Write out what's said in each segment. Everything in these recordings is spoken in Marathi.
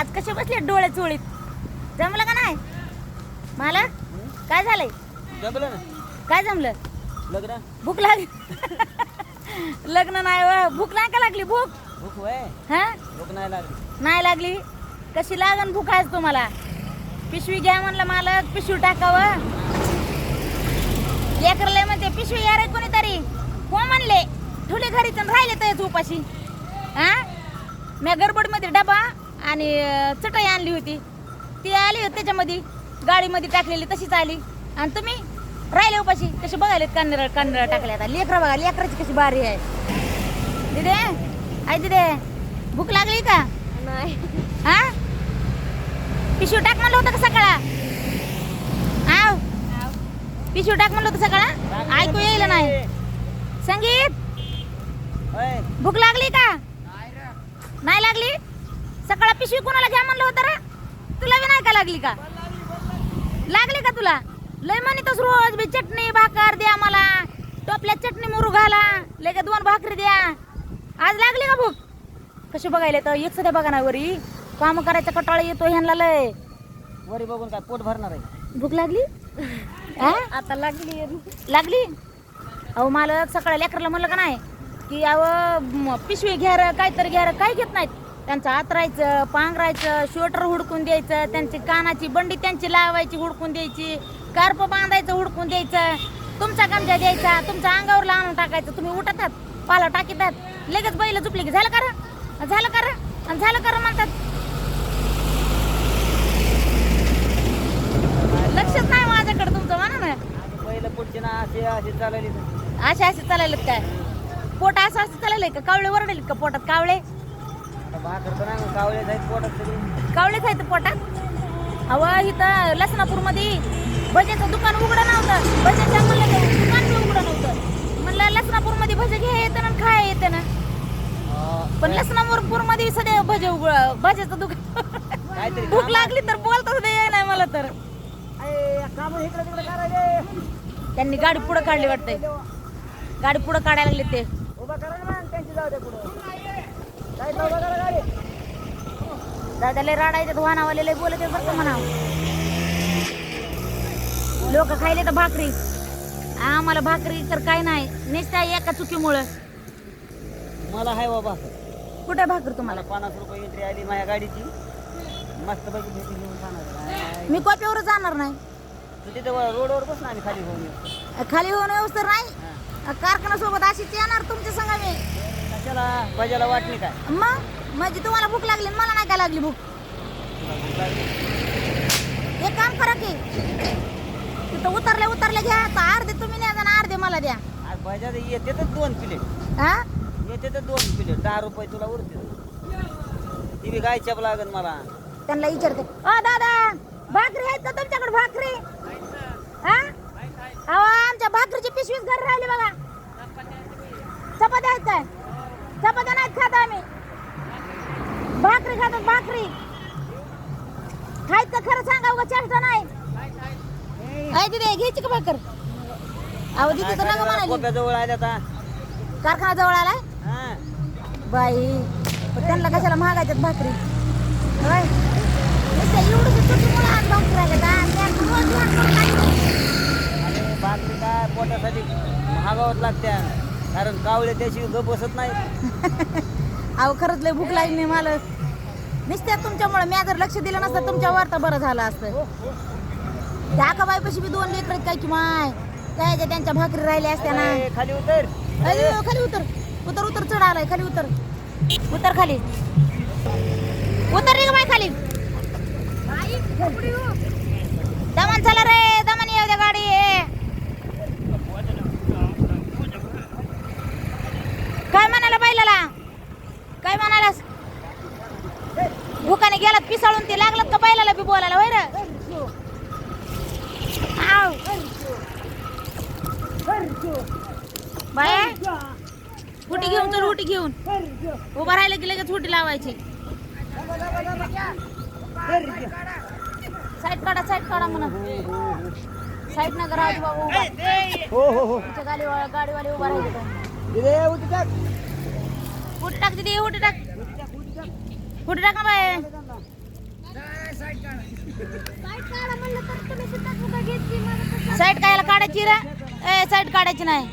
आज कसे बसले डोळे चोळीत? जमलं का नाही? मला? काय झालंय? जमलं काय जमलं? लग्न. भूक लागली लग्न नाही व भूक नाही का लागली? भूक? भूक वय हा? भूक नाही लागली. नाही लागली? कशी लागन भूक आहे तुम्हाला? पिशवी घ्या म्हणलं मालक. पिशवी टाकावं लेकरले म्हणते पिशवी या रे कोणीतरी. हो म्हणले? ठुले घरी तर राहिले तर उपाशी. हा? मी गडबडमध्ये डबा आणि चटई आणली होती. ती आली होती त्याच्यामध्ये. गाडीमध्ये टाकलेली तशीच आली. आणि तुम्ही राहिले उपाशी कशी बघायला कांदळ कांदळ टाकले आता लेकरं बघा लेकराची कशी बारी आहे. दिदे आई दिदे भूक लागली का? नाही. हा? पिशवी टाक म्हणलं होतं का सकाळा? आव. पिशवी टाक म्हणलं होतं सकाळा? ऐकू येईल नाही. संगीत भूक लागली का? नाही लागली? सकाळ पिशवी कोणाला घ्या म्हणलं होतं रे? तुला बी नाही का लागली का? लागली का तुला? लय म्हणतोस रोज बी चटणी भाकर द्या मला. टोपल्यात चटणी मुरू घाला. लगे दोन भाकरी द्या. आज लागली का भूक? कशी बघायला तर एक सध्या बघा ना वरी. काम करायचा कटाळा येतो ह्यांना लय. वरी बघून काय पोट भरणार आहे. भूक लागली? आता लागली लागली? अहो मला सकाळी लेकराला म्हणलं का नाही की अहो म, पिशवी घ्या रे, काहीतरी घ्या रे, काही घेत नाहीत? त्यांचं आतरायचं पांघरायचं स्वेटर हुडकून द्यायचं त्यांची कानाची बंडी त्यांची लावायची हुडकून द्यायची. कार्प बांधायचं हुडकून द्यायचं. तुमचा गमजा द्यायचा तुमच्या अंगावर आणून टाकायचं. तुम्ही उठतात पाला टाकीतात. लगेच बैल झुपली की झालं का रे? झालं का रे? आणि झालं का रे म्हणतात. लक्षच नाही माझ्याकडे तुमचं म्हणा ना पहिलं पुढचे ना असे असे चालले असे असे चालायला काय? पोट असं असं चालायला का? कावळे वरडले का पोटात? कावळे? कावळेच आहेत पोटात. अव इथं लसणापूरमध्ये मध्ये दुकान उघडं नव्हतं. भजेच्या म्हणलं दुकान बी उघडं नव्हतं. म्हणलं लसणापूरमध्ये भजे घ्या येतं ना खाय येतं ना. पण लसणापूरमध्ये सध्या भजे उघड भजेचं दुकान. भूक लागली तर बोलता सुद्धा ये नाही मला तर. त्यांनी गाडी पुढं काढली वाटतंय. गाडी पुढं काढायला लागली ते. उभा करा ना त्यांची जाऊ दे पुढं. गाडी. दादाले राडायचे वाहनावाले लय बोलत बरं का म्हणा लोक खायले तर भाकरी. आम्हाला भाकरी तर काय नाही नेसत्या एका चुकीमुळं. मला हाय बाबा. कुठे भाकरी तुम्हाला? पन्नास रुपये एंट्री आली माझ्या गाडीची. मस्त पैकी भेटी घेऊन जाणार मी कॉपीवर जाणार नाही. तू तिथे रोडवर बस ना आम्ही खाली येऊ. खाली होऊन व्यवस्था नाही. कारखाना सोबत अशीच येणार तुमच्या संग मी. कशाला बजाला वाटली काय? मग? म्हणजे तुम्हाला भूक लागली आणि मला नाही काय लागली भूक? एक काम करा की तिथं उतरले उतरले घ्या तर अर्धे तुम्ही न्या आणि अर्धे मला द्या. आज बजाज येते तर दोन प्लेट हा? येते तर दोन प्लेट दहा रुपये तुला उरते ती बी गायच्या लागन मला. त्यांना विचारते. अ दादा भाकरी आहेत का तुमच्याकडे भाकरी? हा? अहो आमच्या भाकरीची पिशवीच घरी राहिली बघा. चपात्या आहेत काय चपात्या नाहीत खात आम्ही भाकरी खातात भाकरी खायत का खरं सांगा उगा चेष्टा नाही तिथे घ्यायची का भाकर अहो तिथे तर नका म्हणाली. जवळ आल्या आता. कारखाना जवळ आलाय? हा. बाई पण त्यांना कशाला महागायच्यात भाकरी? होय? नुसतं एवढं छोटी मुलं आज भाकरी राहिल्यात आणि रोज खातात. आणि भाकरी काय पोटासाठी महागावत लागत्या. कारण कावळे त्याशी गप बसत नाही. अहो खरंच लय भूक लागली नाही मला. नुसत्या तुमच्यामुळे मी जर लक्ष दिलं नसतं तुमच्यावर तर बरं झालं असतं. त्या आकाबाईपाशी बी दोन लेकर काय की माय? काय त्यांच्या भाकरी राहिल्या असत्या ना. ए, खाली उतर. अरे, खाली उतर. उतर उतर चढ आलाय खाली उतर. उतर खाली. उतर रे बाई खाली. दमन चला रे. दमन येऊ द्या गाडी. काय म्हणाला बैलाला? काय म्हणालास? भुकाने गेलात पिसाळून ते लागलं का बैलाला बी बोलायला होय रे? आव. बाया हुटी घेऊन चल हुटी घेऊन. उभा राहिलं की लगेच हुटी लावायची. साईड काढा साईड काढा म्हणा. साईड नगर राहू बाबा उभा. हो हो हो. तुमच्या गाडी गाडीवाले उभा राहिले उठी टाक. हुटी टाक दिदी हुटी टाक. हुटी टाक ना बाय. साईड कायला काढायची रे? ए साईड काढायची नाही.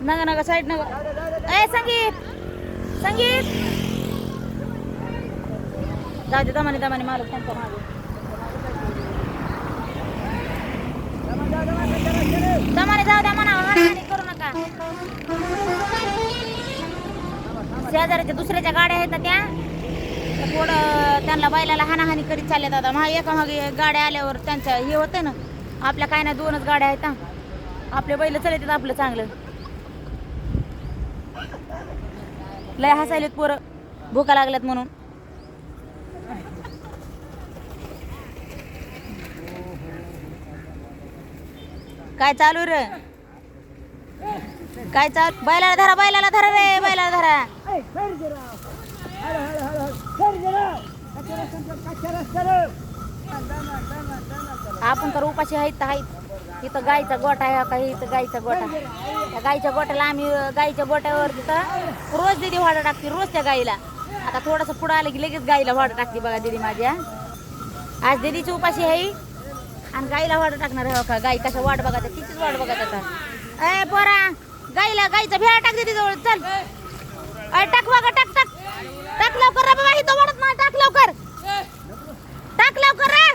नग नग साईड नग. ए संगीत! संगीत! जाऊ दे दमाने दमाने मालक त्यांचा मागे दमाने जाऊ हाणाहाणी करू नका. शेजारीच्या दुसऱ्याच्या गाड्या आहेत ना त्या? तर पुढं त्यांना बैलाला हाणाहानी करीत चालल्यात आता. महा एका मागे गाड्या आल्यावर त्यांचं हे होतं ना आपल्या काय ना दोनच गाड्या आहेत ना आपले बैल चालत आपलं चांगलं. लय हसायलेत पोरं भुका लागल्यात म्हणून. काय चालू रे? काय चालू बैलाला धरा बैलाला धरा रे बैलाला धरा. आपण तर उपाशी आहेत तर आहेत. इथं गाईचा गोठा आहे काही इथं गाईचा गोठा. त्या गाईच्या गोट्याला आम्ही गायच्या गाईच्या गोट्यावर तिथं रोज दिदी वाडा टाकते रोज त्या गाईला आता थोडंसं पुढं आलं की लगेच गाईला वाडा टाकते बघा दिदी माझ्या. आज दिदीची उपाशी आहे. आणि गाईला वाडा टाकणार आहे का गाई कशा वाट बघा तिचीच वाट बघा आता. ए पोरा गाईला गाईचा भेळा टाक दिदी जवळ चल. अय टाक बघा टाक टाक. टाक लवकर बाबा इथं वाढत नाही टाक लवकर टाक लवकर रे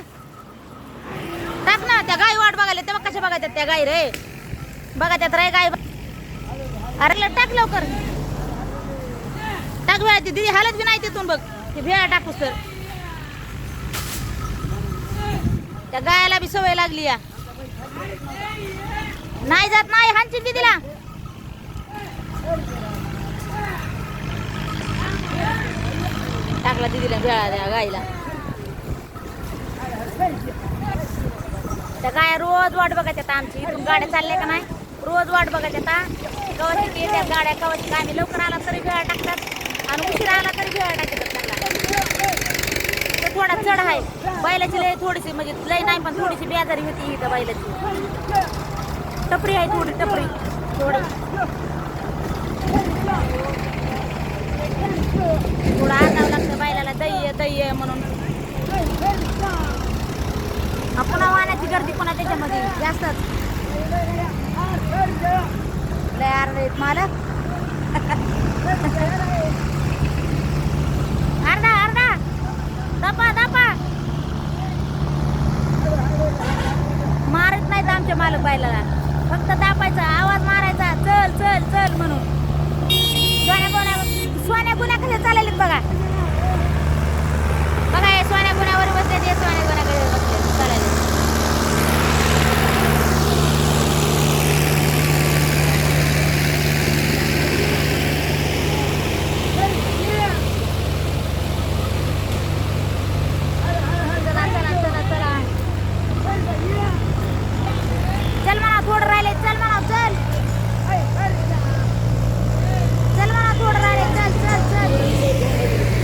टाक ना त्या गाई वाट बघायला त्या गाई रे. बघा त्यात रे गाय अरे ल- टाक लवकर. टाक वेळा दिदी हालत बी नाही तिथून बघ. ती भेळा टाकूस तर त्या गायाला बी सवय लागली या. नाही जात नाही हांची दिदीला टाकला दिदीला भेळा द्या गायला त्या गाया रोज वाट बघत येतात आमची. इथून गाड्या चालल्या का नाही? रोज वाट बघत येतात कवाची येतात गाड्या कवाची आम्ही लवकर आला तरी भेळा टाकतात. आणि उशीर आला तरी भेळा टाकतात त्यांना तो थोडा चढ आहे. बैलाची लय थोडीशी म्हणजे लय नाही पण थोडीशी बेजारी होती इथं बैलाची. टपरी आहे थोडी टपरी. थोडी. थोडं आणावं लागतं बैलाला. दही आहे दही आहे म्हणून हा, पुन्हा वाहनाची गर्दी पुन्हा त्याच्यामध्ये जास्तच. लय आहेत मालक. अर्धा अर्धा दपा दपा. मारत नाहीत आमचे मालक बायला फक्त दापायचा आवाज मारायचा. चल चल चल म्हणून. सोन्या गुन्या सोन्या गुन्या कसे चालले बघा. बघा हे सोन्या गुन्ह्यावर बसले ते सोन्या गुन्ह्याकडे बसले चालायले चला चला चला चला चल म्हणा थोडं राहिले चल म्हणा चल चल म्हणा थोडं राहिले चल चल चल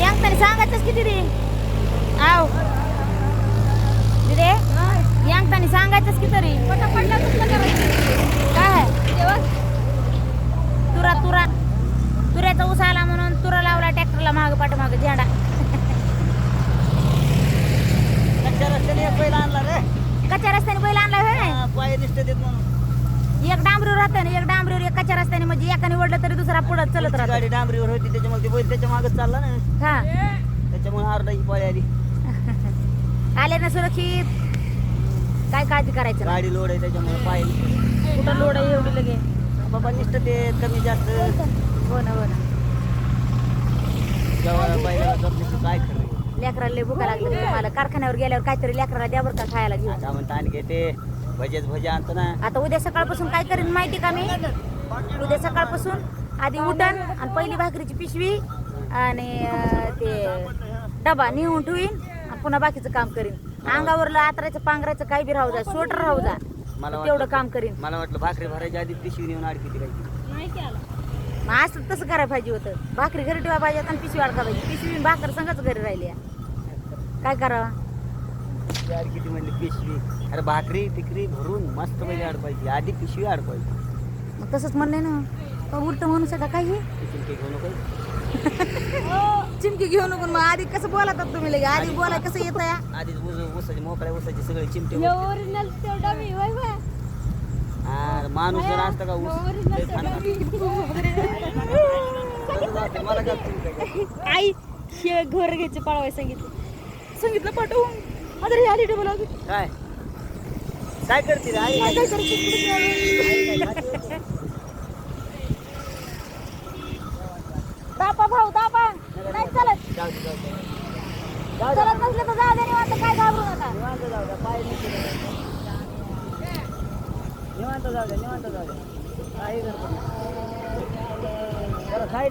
यांग तरी सांगायचंच किती रे आव दिदे यांग तरी सांगायचंच किती तरी काय तुरा तुरा तुऱ्याचा ऊस आला म्हणून तुरा लावला ट्रॅक्टरला माग पाठ माग झेंडा. कच्च्या रस्त्याने एक बैल आणला रे. कच्च्या रस्त्याने बैल आणला होय? पाय दिसते देत म्हणून. एक डांबरीवर राहतं आणि एक डांबरीवर एक कच्च्या रस्त्याने म्हणजे एकाने ओढलं तरी दुसरा पुढे चलत ती राहतो. गाडी डांबरीवर होती त्याच्यामुळे ते बैल त्याच्या मागच चालला ना. हा. त्याच्यामुळे अर्धाची पाळी आली. आले ना सुरक्षित. काय काळजी करायचं? नाही. गाडी लोड आहे त्याच्यामुळे पाय. कुठं लोड आहे एवढी लगे? बाबा निष्ठ ते कमी जास्त. हो ना हो ना. बैलाला काय खरं लेकराला लय भुका लागली तुम्हाला. कारखान्यावर गेल्यावर काहीतरी लेकराला द्या बरं का खायला घेऊन. आता म्हणता आणखी ते भजेच भजे आणतो ना. आता उद्या सकाळपासून काय करेन माहिती का मी? उद्या सकाळपासून आधी उठण आणि पहिली भाकरीची पिशवी आणि अं, ते डबा नेऊन ठेवीन आणि पुन्हा बाकीचं काम करीन. अंगावरलं आतरायचं पांघरायचं काही बी राहू जा स्वेटर राहू जा मला तेवढं वाटलं काम करीन. मला वाटलं भाकरी भरायच्या आधी पिशवी नेऊन अडकी ती काही. मग असं तसं करायला पाहिजे होतं. भाकरी घरी ठेवा पाहिजे आणि पिशवी अडका पाहिजे. पिशवी भाकर संगच घरी राहिली काय करावं? यार किती म्हणली पिशवी. अरे भाकरी टिकरी भरून मस्त पैकी अडपायची आधी पिशवी अडपायची मग तसंच म्हणलंय ना. पण उलट म्हणू शका काही? टिफिन काही घेऊ नको. चिमकी घेऊ नको. मग आधी कसं बोलतात तुम्ही लगे? आधी बोलाय कसं येतं या आधीच ऊस ऊसाची मोकळ्या ऊसाची सगळे चिमटे ओरिजिनल तेवढा मी वय वय माणूस जर असता का ऊस? मला? आई शिळ घर घ्यायचे पाळवाय सांगितलं. सांगितलं पाठवून. आता हे आली डबल काय? काय करते रे आई? काय खाते? दापा भाऊ दापा. नाही चालत. जाऊ जाऊ. चालत नसलं तर जा दे निवांत काय घाबरू नका. निवांत जाऊ द्या पाय नाही केलं. निवांत जाऊ द्या निवांत जाऊ द्या काही